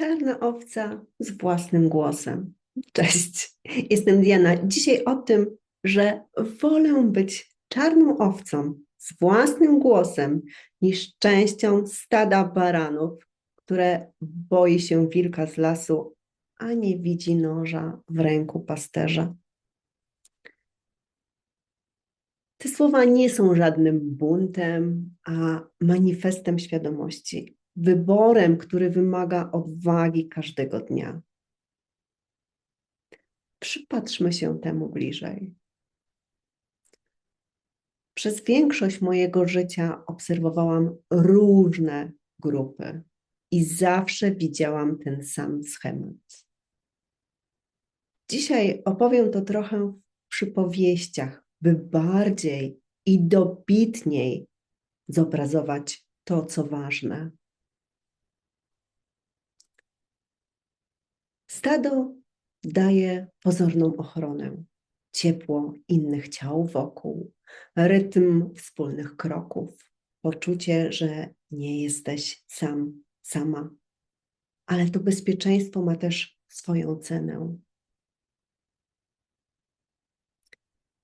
Czarna owca z własnym głosem. Cześć, jestem Diana. Dzisiaj o tym, że wolę być czarną owcą z własnym głosem niż częścią stada baranów, które boi się wilka z lasu, a nie widzi noża w ręku pasterza. Te słowa nie są żadnym buntem, a manifestem świadomości wyborem, który wymaga odwagi każdego dnia. Przypatrzmy się temu bliżej. Przez większość mojego życia obserwowałam różne grupy i zawsze widziałam ten sam schemat. Dzisiaj opowiem to trochę w przypowieściach, by bardziej i dobitniej zobrazować to, co ważne. Stado daje pozorną ochronę, ciepło innych ciał wokół, rytm wspólnych kroków, poczucie, że nie jesteś sam, sama. Ale to bezpieczeństwo ma też swoją cenę.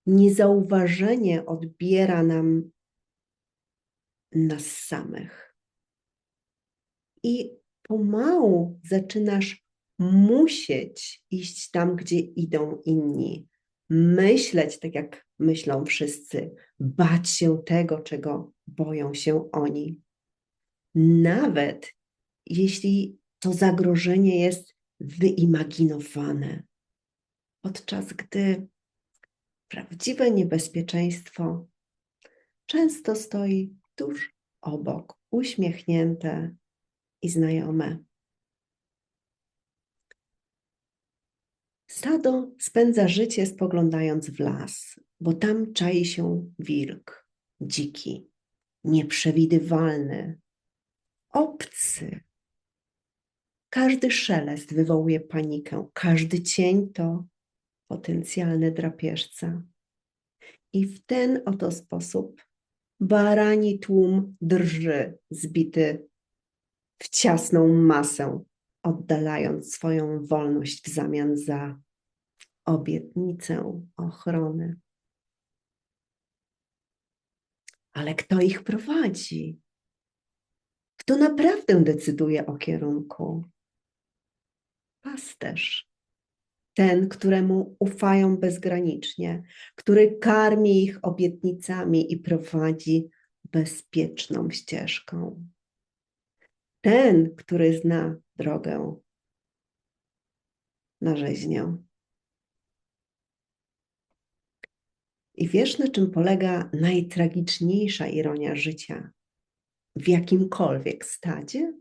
Niezauważenie odbiera nam nas samych. I pomału zaczynasz musieć iść tam, gdzie idą inni, myśleć tak, jak myślą wszyscy, bać się tego, czego boją się oni. Nawet jeśli to zagrożenie jest wyimaginowane, podczas gdy prawdziwe niebezpieczeństwo często stoi tuż obok, uśmiechnięte i znajome. Stado spędza życie spoglądając w las, bo tam czai się wilk, dziki, nieprzewidywalny, obcy. Każdy szelest wywołuje panikę, każdy cień to potencjalny drapieżca. I w ten oto sposób barani tłum drży, zbity w ciasną masę, oddalając swoją wolność w zamian za obietnicę ochrony. Ale kto ich prowadzi? Kto naprawdę decyduje o kierunku? Pasterz. Ten, któremu ufają bezgranicznie, który karmi ich obietnicami i prowadzi bezpieczną ścieżką. Ten, który zna drogę na rzeźnię. I wiesz, na czym polega najtragiczniejsza ironia życia w jakimkolwiek stadzie?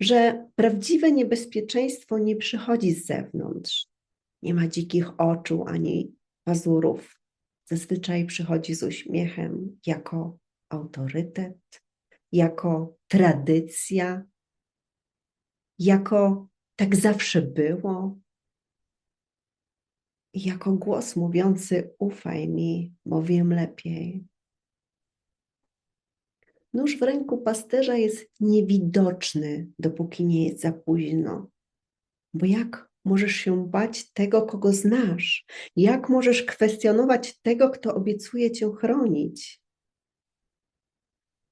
Że prawdziwe niebezpieczeństwo nie przychodzi z zewnątrz. Nie ma dzikich oczu ani pazurów. Zazwyczaj przychodzi z uśmiechem jako autorytet, jako tradycja, jako tak zawsze było, jako głos mówiący: Ufaj mi, bo wiem lepiej. Nóż w ręku pasterza jest niewidoczny, dopóki nie jest za późno. Bo jak możesz się bać tego, kogo znasz? Jak możesz kwestionować tego, kto obiecuje cię chronić?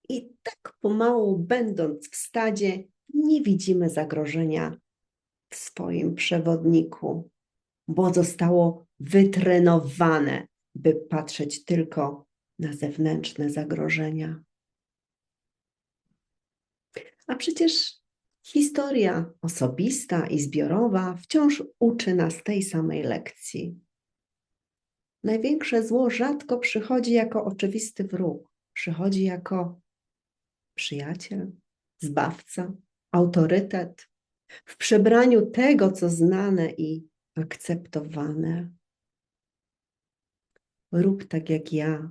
I tak pomału, będąc w stadzie, nie widzimy zagrożenia w swoim przewodniku, bo zostało wytrenowane, by patrzeć tylko na zewnętrzne zagrożenia. A przecież historia osobista i zbiorowa wciąż uczy nas tej samej lekcji. Największe zło rzadko przychodzi jako oczywisty wróg, przychodzi jako przyjaciel, zbawca, autorytet, w przebraniu tego, co znane i akceptowane. Rób tak jak ja,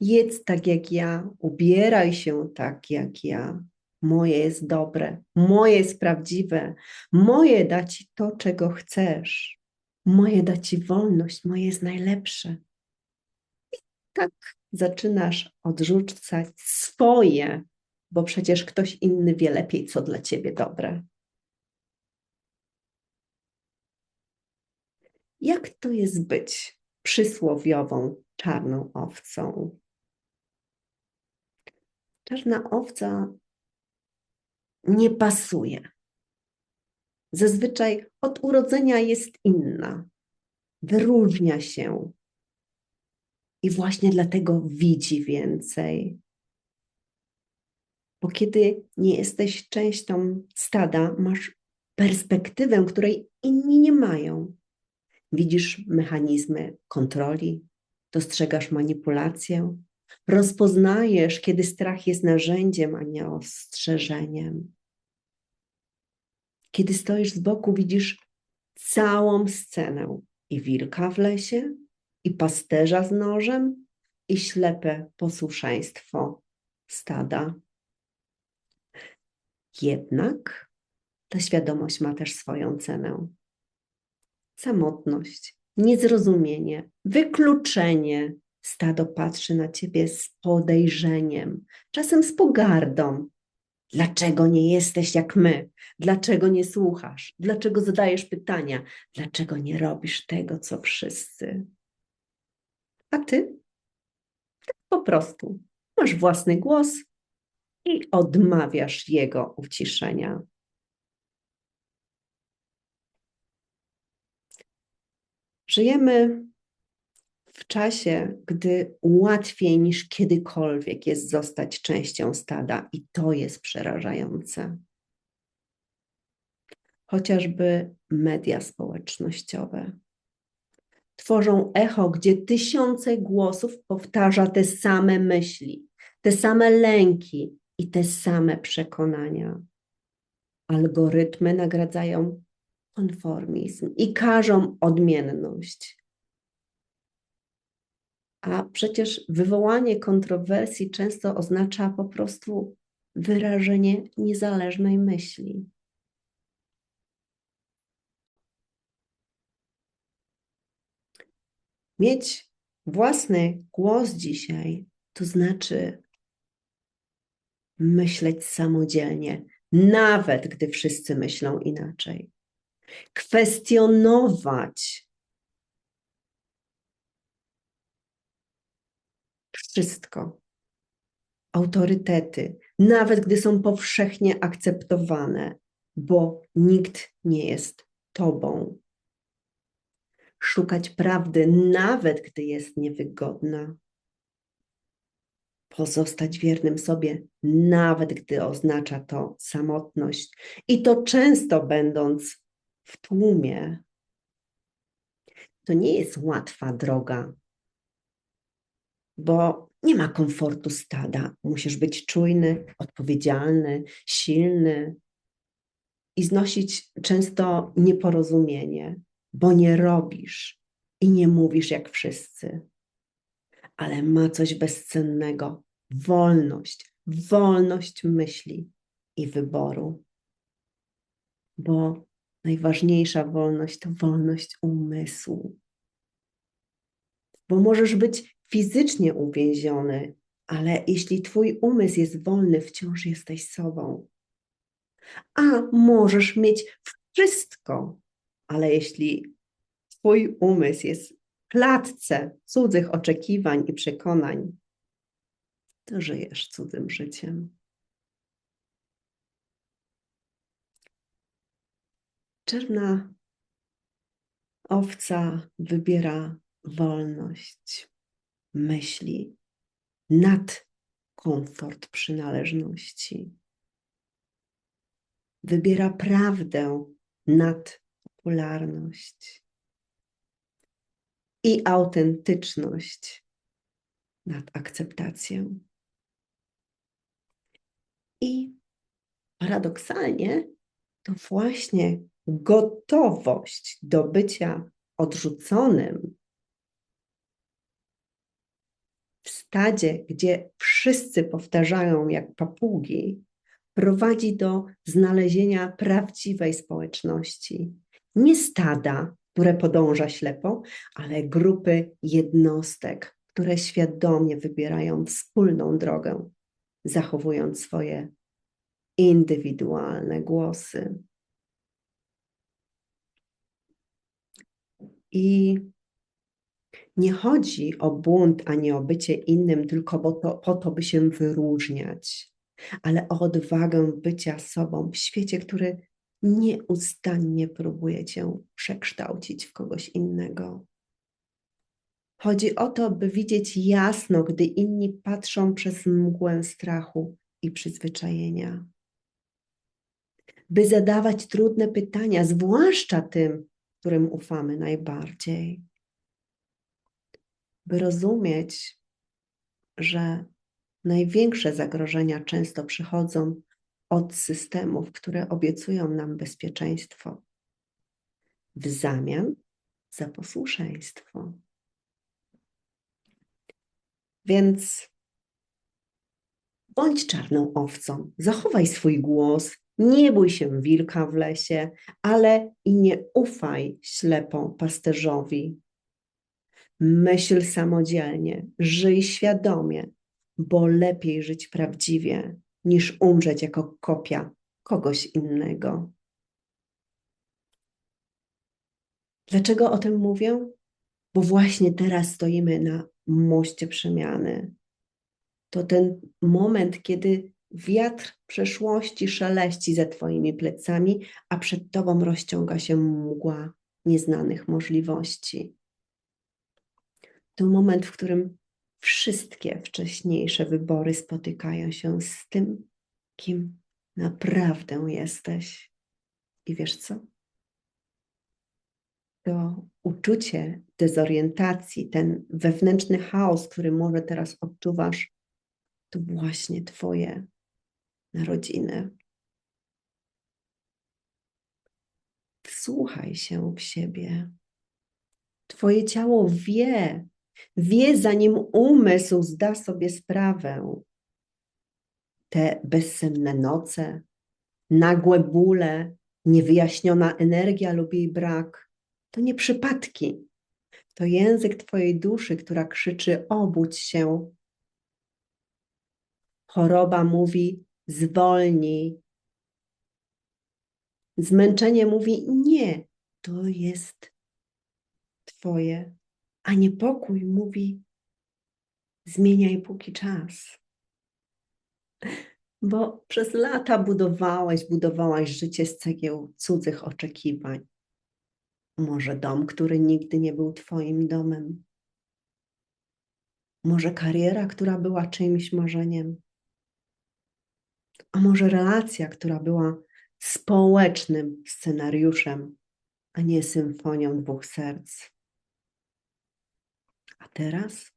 jedz tak jak ja, ubieraj się tak jak ja. Moje jest dobre, moje jest prawdziwe, moje da ci to, czego chcesz, moje da ci wolność, moje jest najlepsze. I tak zaczynasz odrzucać swoje bo przecież ktoś inny wie lepiej, co dla ciebie dobre. Jak to jest być przysłowiową czarną owcą? Czarna owca nie pasuje. Zazwyczaj od urodzenia jest inna, wyróżnia się i właśnie dlatego widzi więcej. Bo kiedy nie jesteś częścią stada, masz perspektywę, której inni nie mają. Widzisz mechanizmy kontroli, dostrzegasz manipulację, rozpoznajesz, kiedy strach jest narzędziem, a nie ostrzeżeniem. Kiedy stoisz z boku, widzisz całą scenę i wilka w lesie, i pasterza z nożem, i ślepe posłuszeństwo stada. Jednak ta świadomość ma też swoją cenę. Samotność, niezrozumienie, wykluczenie. Stado patrzy na ciebie z podejrzeniem, czasem z pogardą. Dlaczego nie jesteś jak my? Dlaczego nie słuchasz? Dlaczego zadajesz pytania? Dlaczego nie robisz tego, co wszyscy? A ty? Tak po prostu masz własny głos i odmawiasz jego uciszenia. Żyjemy w czasie, gdy łatwiej niż kiedykolwiek jest zostać częścią stada, i to jest przerażające. Chociażby media społecznościowe tworzą echo, gdzie tysiące głosów powtarza te same myśli, te same lęki i te same przekonania. Algorytmy nagradzają konformizm i każą odmienność. A przecież wywołanie kontrowersji często oznacza po prostu wyrażenie niezależnej myśli. Mieć własny głos dzisiaj to znaczy myśleć samodzielnie, nawet gdy wszyscy myślą inaczej. Kwestionować wszystko. Autorytety, nawet gdy są powszechnie akceptowane, bo nikt nie jest tobą szukać prawdy, nawet gdy jest niewygodna. Pozostać wiernym sobie, nawet gdy oznacza to samotność, i to często będąc w tłumie. To nie jest łatwa droga, bo nie ma komfortu stada. Musisz być czujny, odpowiedzialny, silny i znosić często nieporozumienie bo nie robisz i nie mówisz jak wszyscy. Ale ma coś bezcennego wolność, wolność myśli i wyboru. Bo najważniejsza wolność to wolność umysłu. Bo możesz być fizycznie uwięziony, ale jeśli Twój umysł jest wolny, wciąż jesteś sobą. A możesz mieć wszystko, ale jeśli Twój umysł jest klatce cudzych oczekiwań i przekonań, to żyjesz cudzym życiem. Czerna owca wybiera wolność myśli nad komfort przynależności. Wybiera prawdę nad popularność i autentyczność nad akceptację. I paradoksalnie to właśnie gotowość do bycia odrzuconym w stadzie, gdzie wszyscy powtarzają jak papugi, prowadzi do znalezienia prawdziwej społeczności, nie stada, które podąża ślepo, ale grupy jednostek, które świadomie wybierają wspólną drogę zachowując swoje indywidualne głosy. I nie chodzi o bunt ani o bycie innym, tylko po to, po to, by się wyróżniać, ale o odwagę bycia sobą w świecie, który nieustannie próbuje cię przekształcić w kogoś innego. Chodzi o to, by widzieć jasno, gdy inni patrzą przez mgłę strachu i przyzwyczajenia. By zadawać trudne pytania, zwłaszcza tym, którym ufamy najbardziej. By rozumieć, że największe zagrożenia często przychodzą od systemów, które obiecują nam bezpieczeństwo w zamian za posłuszeństwo. Więc bądź czarną owcą, zachowaj swój głos, nie bój się wilka w lesie, ale i nie ufaj ślepo pasterzowi. Myśl samodzielnie, żyj świadomie, bo lepiej żyć prawdziwie niż umrzeć jako kopia kogoś innego. Dlaczego o tym mówię? Bo właśnie teraz stoimy na moście przemiany. To ten moment, kiedy wiatr przeszłości szeleści za Twoimi plecami, a przed Tobą rozciąga się mgła nieznanych możliwości. To moment, w którym wszystkie wcześniejsze wybory spotykają się z tym, kim naprawdę jesteś. I wiesz co? To uczucie dezorientacji, ten wewnętrzny chaos, który może teraz odczuwasz, to właśnie Twoje narodziny. Wsłuchaj się w siebie. Twoje ciało wie, wie zanim umysł zda sobie sprawę. Te bezsenne noce, nagłe bóle, niewyjaśniona energia lub jej brak to nie przypadki. To język Twojej duszy, która krzyczy: obudź się. Choroba mówi: zwolnij. Zmęczenie mówi: nie, to jest Twoje a niepokój mówi: zmieniaj póki czas. Bo przez lata budowałeś, budowałaś życie z cegieł cudzych oczekiwań. Może dom, który nigdy nie był Twoim domem. Może kariera, która była czyimś marzeniem. A może relacja, która była społecznym scenariuszem, a nie symfonią dwóch serc. A teraz?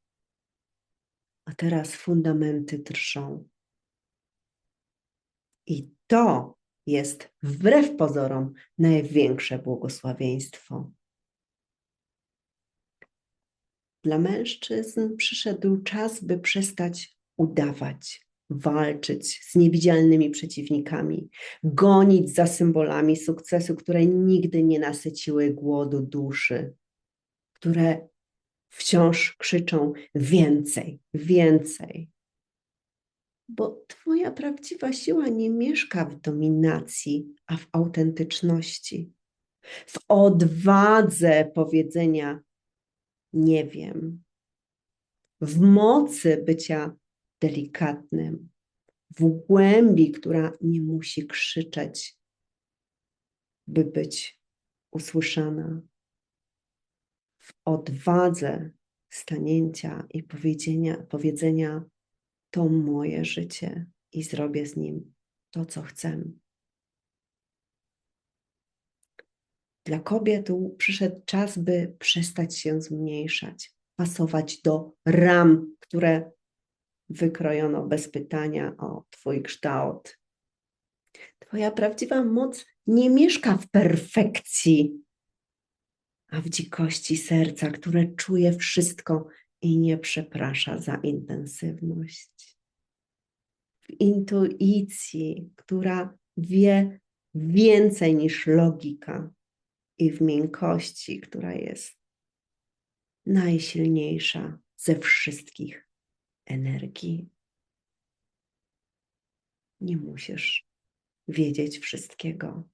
A teraz fundamenty drżą. I to jest wbrew pozorom największe błogosławieństwo. Dla mężczyzn przyszedł czas, by przestać udawać, walczyć z niewidzialnymi przeciwnikami, gonić za symbolami sukcesu, które nigdy nie nasyciły głodu duszy, które wciąż krzyczą więcej, więcej. Bo Twoja prawdziwa siła nie mieszka w dominacji, a w autentyczności, w odwadze powiedzenia nie wiem, w mocy bycia delikatnym, w głębi, która nie musi krzyczeć, by być usłyszana w odwadze stanięcia i powiedzenia, powiedzenia: To moje życie i zrobię z nim to, co chcę. Dla kobiet przyszedł czas, by przestać się zmniejszać, pasować do ram, które wykrojono bez pytania o Twój kształt. Twoja prawdziwa moc nie mieszka w perfekcji, a w dzikości serca, które czuje wszystko i nie przeprasza za intensywność. W intuicji, która wie więcej niż logika, i w miękkości, która jest najsilniejsza ze wszystkich energii. Nie musisz wiedzieć wszystkiego.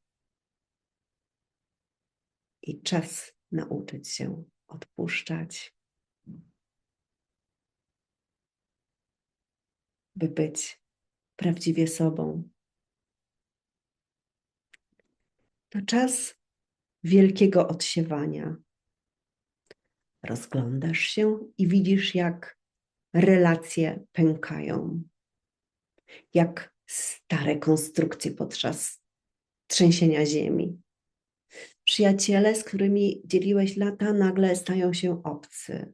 I czas nauczyć się odpuszczać, by być prawdziwie sobą. To czas wielkiego odsiewania. Rozglądasz się i widzisz, jak relacje pękają, jak stare konstrukcje podczas trzęsienia ziemi. Przyjaciele, z którymi dzieliłeś lata, nagle stają się obcy.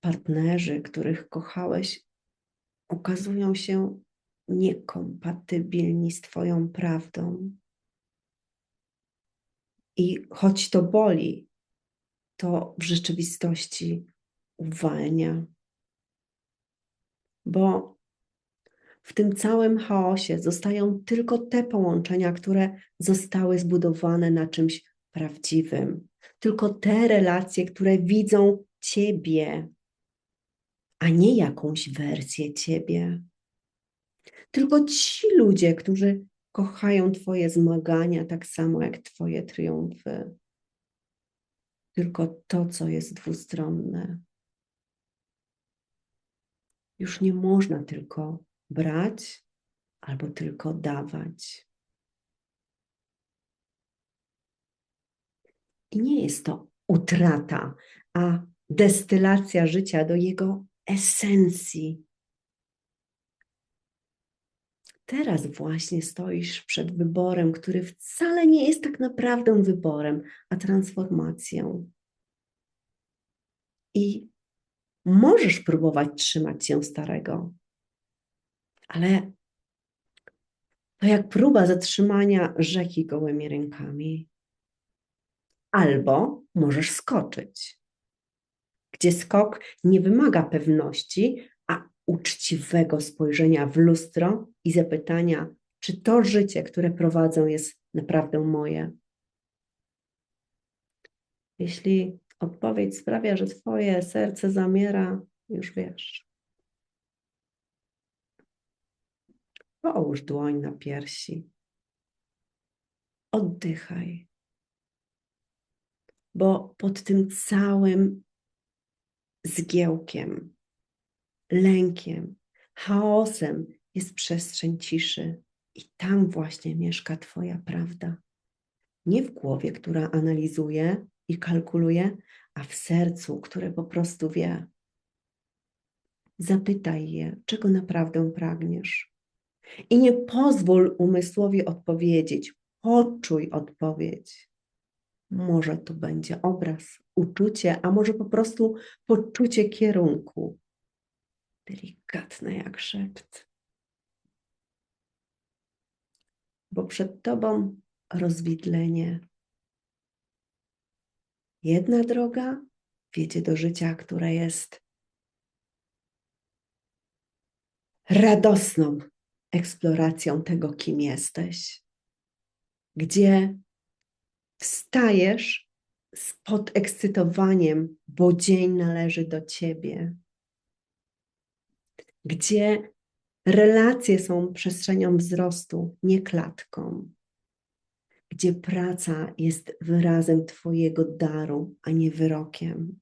Partnerzy, których kochałeś, okazują się niekompatybilni z Twoją prawdą. I choć to boli, to w rzeczywistości uwalnia. Bo w tym całym chaosie zostają tylko te połączenia, które zostały zbudowane na czymś prawdziwym. Tylko te relacje, które widzą Ciebie, a nie jakąś wersję Ciebie. Tylko ci ludzie, którzy kochają Twoje zmagania tak samo jak Twoje triumfy. Tylko to, co jest dwustronne. Już nie można tylko brać albo tylko dawać. I nie jest to utrata, a destylacja życia do jego esencji. Teraz właśnie stoisz przed wyborem, który wcale nie jest tak naprawdę wyborem, a transformacją. I możesz próbować trzymać się starego, ale to jak próba zatrzymania rzeki gołymi rękami. Albo możesz skoczyć, gdzie skok nie wymaga pewności, a uczciwego spojrzenia w lustro i zapytania, czy to życie, które prowadzę, jest naprawdę moje. Jeśli odpowiedź sprawia, że Twoje serce zamiera, już wiesz. Połóż dłoń na piersi. Oddychaj. Bo pod tym całym zgiełkiem, lękiem, chaosem jest przestrzeń ciszy i tam właśnie mieszka Twoja prawda. Nie w głowie, która analizuje i kalkuluje, a w sercu, które po prostu wie. Zapytaj je, czego naprawdę pragniesz. I nie pozwól umysłowi odpowiedzieć. Poczuj odpowiedź. Może to będzie obraz, uczucie, a może po prostu poczucie kierunku. Delikatne jak szept. Bo przed tobą rozwidlenie. Jedna droga wiedzie do życia, które jest radosną eksploracją tego, kim jesteś, gdzie wstajesz z podekscytowaniem, bo dzień należy do ciebie, gdzie relacje są przestrzenią wzrostu, nie klatką, gdzie praca jest wyrazem Twojego daru, a nie wyrokiem.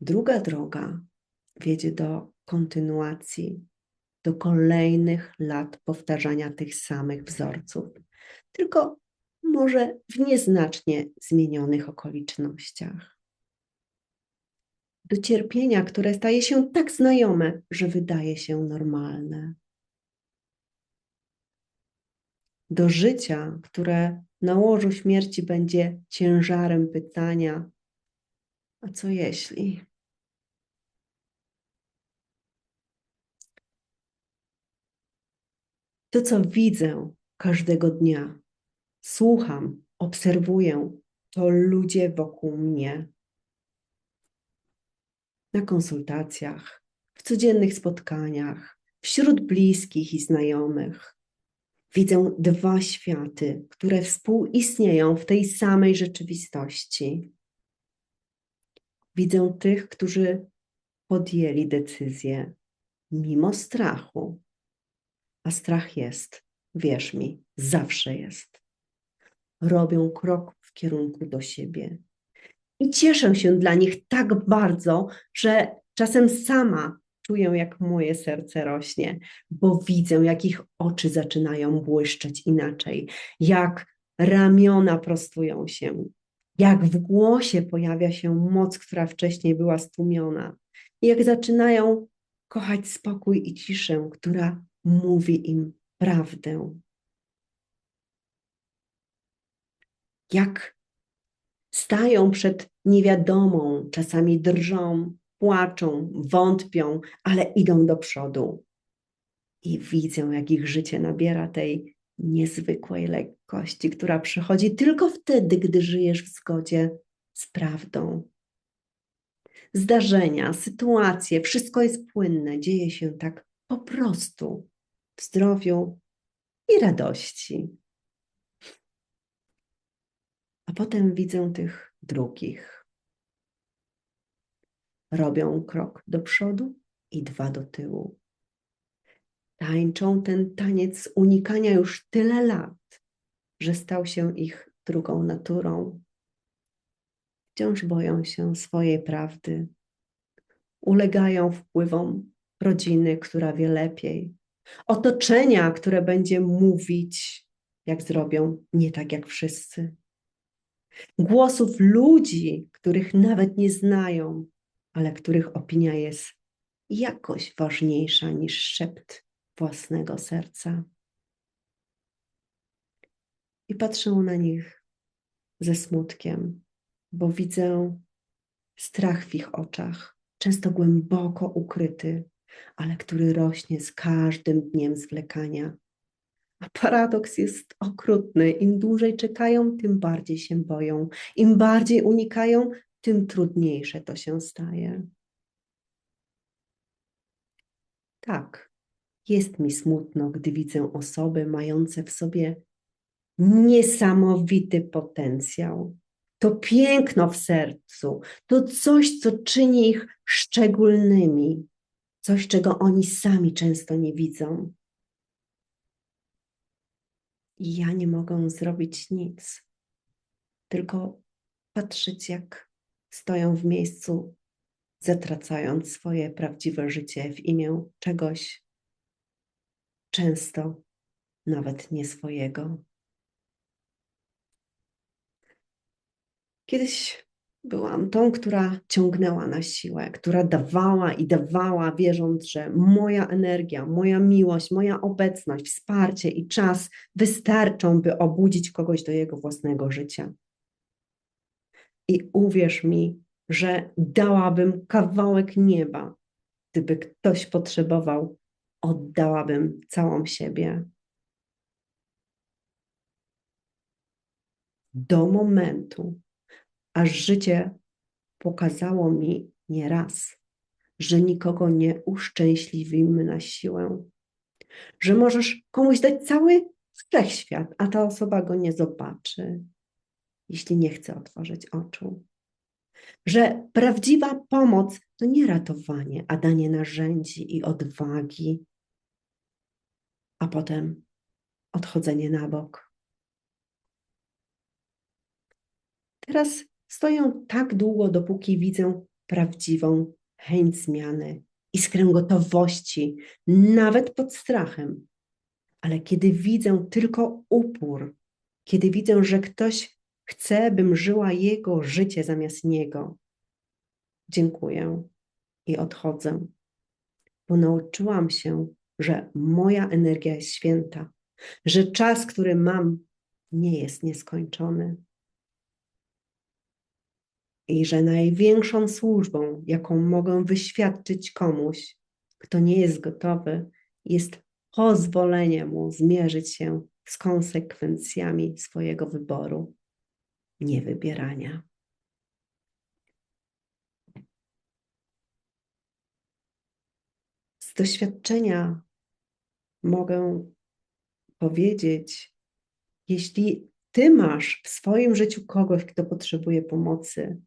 Druga droga wiedzie do kontynuacji, do kolejnych lat powtarzania tych samych wzorców, tylko może w nieznacznie zmienionych okolicznościach. Do cierpienia, które staje się tak znajome, że wydaje się normalne. Do życia, które na łożu śmierci będzie ciężarem pytania: A co jeśli? To, co widzę każdego dnia, słucham, obserwuję, to ludzie wokół mnie. Na konsultacjach, w codziennych spotkaniach, wśród bliskich i znajomych. Widzę dwa światy, które współistnieją w tej samej rzeczywistości. Widzę tych, którzy podjęli decyzję mimo strachu. A strach jest, wierz mi, zawsze jest. Robią krok w kierunku do siebie. I cieszę się dla nich tak bardzo, że czasem sama czuję, jak moje serce rośnie, bo widzę, jak ich oczy zaczynają błyszczeć inaczej, jak ramiona prostują się, jak w głosie pojawia się moc, która wcześniej była stłumiona, jak zaczynają kochać spokój i ciszę, która mówi im prawdę. Jak stają przed niewiadomą, czasami drżą, płaczą, wątpią, ale idą do przodu. I widzę, jak ich życie nabiera tej niezwykłej lekkości, która przychodzi tylko wtedy, gdy żyjesz w zgodzie z prawdą. Zdarzenia, sytuacje, wszystko jest płynne, dzieje się tak po prostu w zdrowiu i radości. A potem widzę tych drugich. Robią krok do przodu i dwa do tyłu tańczą ten taniec unikania już tyle lat, że stał się ich drugą naturą. Wciąż boją się swojej prawdy, ulegają wpływom rodziny, która wie lepiej, otoczenia, które będzie mówić, jak zrobią nie tak jak wszyscy. Głosów ludzi, których nawet nie znają, ale których opinia jest jakoś ważniejsza niż szept własnego serca. I patrzę na nich ze smutkiem, bo widzę strach w ich oczach, często głęboko ukryty, ale który rośnie z każdym dniem zwlekania. A paradoks jest okrutny. Im dłużej czekają, tym bardziej się boją. Im bardziej unikają, tym trudniejsze to się staje. Tak, jest mi smutno, gdy widzę osoby mające w sobie niesamowity potencjał. To piękno w sercu, to coś, co czyni ich szczególnymi, coś, czego oni sami często nie widzą. I ja nie mogę zrobić nic, tylko patrzeć, jak stoją w miejscu, zatracając swoje prawdziwe życie w imię czegoś, często nawet nie swojego. Kiedyś byłam tą, która ciągnęła na siłę, która dawała i dawała, wierząc, że moja energia, moja miłość, moja obecność, wsparcie i czas wystarczą, by obudzić kogoś do jego własnego życia. I uwierz mi, że dałabym kawałek nieba, gdyby ktoś potrzebował oddałabym całą siebie. Do momentu, aż życie pokazało mi nieraz, że nikogo nie uszczęśliwimy na siłę, że możesz komuś dać cały wszechświat, a ta osoba go nie zobaczy, jeśli nie chce otworzyć oczu. Że prawdziwa pomoc to nie ratowanie, a danie narzędzi i odwagi, a potem odchodzenie na bok. Teraz stoję tak długo, dopóki widzę prawdziwą chęć zmiany, iskrę gotowości, nawet pod strachem. Ale kiedy widzę tylko upór, kiedy widzę, że ktoś chce, bym żyła jego życie zamiast niego, dziękuję i odchodzę, bo nauczyłam się że moja energia jest święta, że czas, który mam, nie jest nieskończony. I że największą służbą, jaką mogę wyświadczyć komuś, kto nie jest gotowy, jest pozwolenie mu zmierzyć się z konsekwencjami swojego wyboru, niewybierania. Z doświadczenia mogę powiedzieć, jeśli ty masz w swoim życiu kogoś, kto potrzebuje pomocy,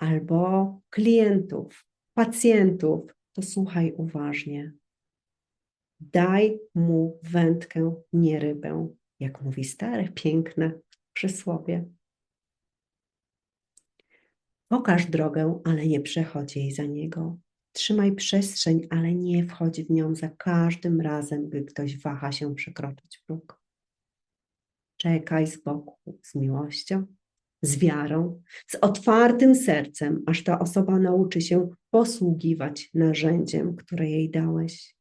albo klientów, pacjentów, to słuchaj uważnie. Daj mu wędkę, nie rybę, jak mówi stare, piękne przysłowie. Pokaż drogę, ale nie przechodź jej za niego. Trzymaj przestrzeń, ale nie wchodź w nią za każdym razem, gdy ktoś waha się przekroczyć próg. Czekaj z boku, z miłością, z wiarą, z otwartym sercem, aż ta osoba nauczy się posługiwać narzędziem, które jej dałeś.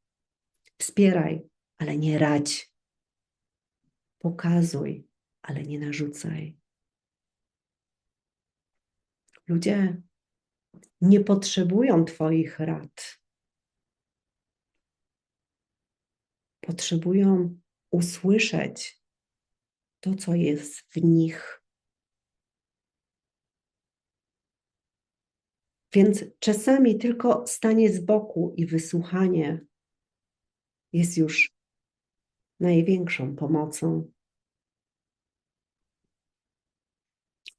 Wspieraj, ale nie radź. Pokazuj, ale nie narzucaj. Ludzie nie potrzebują Twoich rad. Potrzebują usłyszeć to, co jest w nich. Więc czasami tylko stanie z boku i wysłuchanie jest już największą pomocą.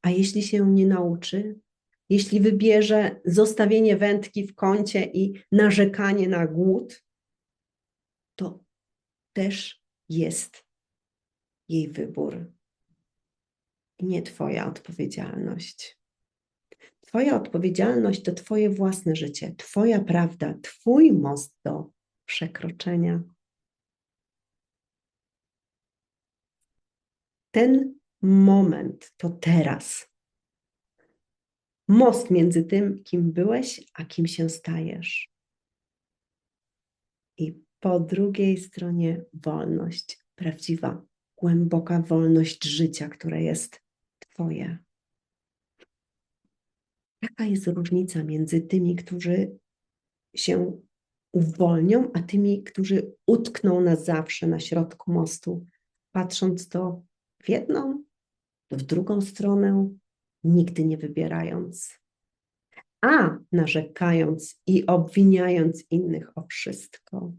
A jeśli się nie nauczy, jeśli wybierze zostawienie wędki w kącie i narzekanie na głód, to też jest jej wybór. I nie Twoja odpowiedzialność. Twoja odpowiedzialność to Twoje własne życie, Twoja prawda, Twój most do przekroczenia. Ten moment to teraz. Most między tym, kim byłeś, a kim się stajesz. I po drugiej stronie wolność, prawdziwa, głęboka wolność życia, które jest Twoje. Jaka jest różnica między tymi, którzy się uwolnią, a tymi, którzy utkną na zawsze na środku mostu, patrząc to w jedną, w drugą stronę, nigdy nie wybierając, a narzekając i obwiniając innych o wszystko.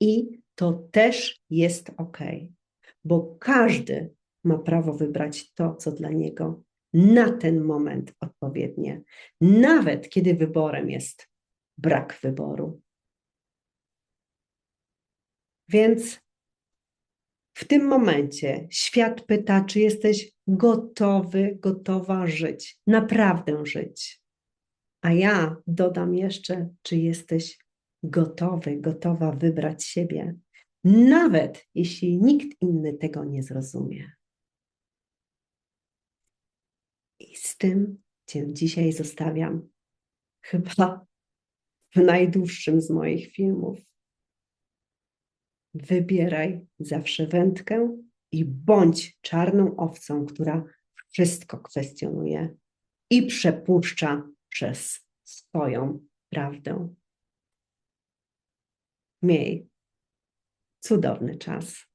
I to też jest ok, bo każdy ma prawo wybrać to, co dla niego na ten moment odpowiednie, nawet kiedy wyborem jest brak wyboru. Więc w tym momencie świat pyta, czy jesteś gotowy, gotowa żyć, naprawdę żyć. A ja dodam jeszcze, czy jesteś gotowy, gotowa wybrać siebie, nawet jeśli nikt inny tego nie zrozumie. I z tym Cię dzisiaj zostawiam. Chyba w najdłuższym z moich filmów. Wybieraj zawsze wędkę i bądź czarną owcą, która wszystko kwestionuje i przepuszcza przez swoją prawdę. Miej cudowny czas.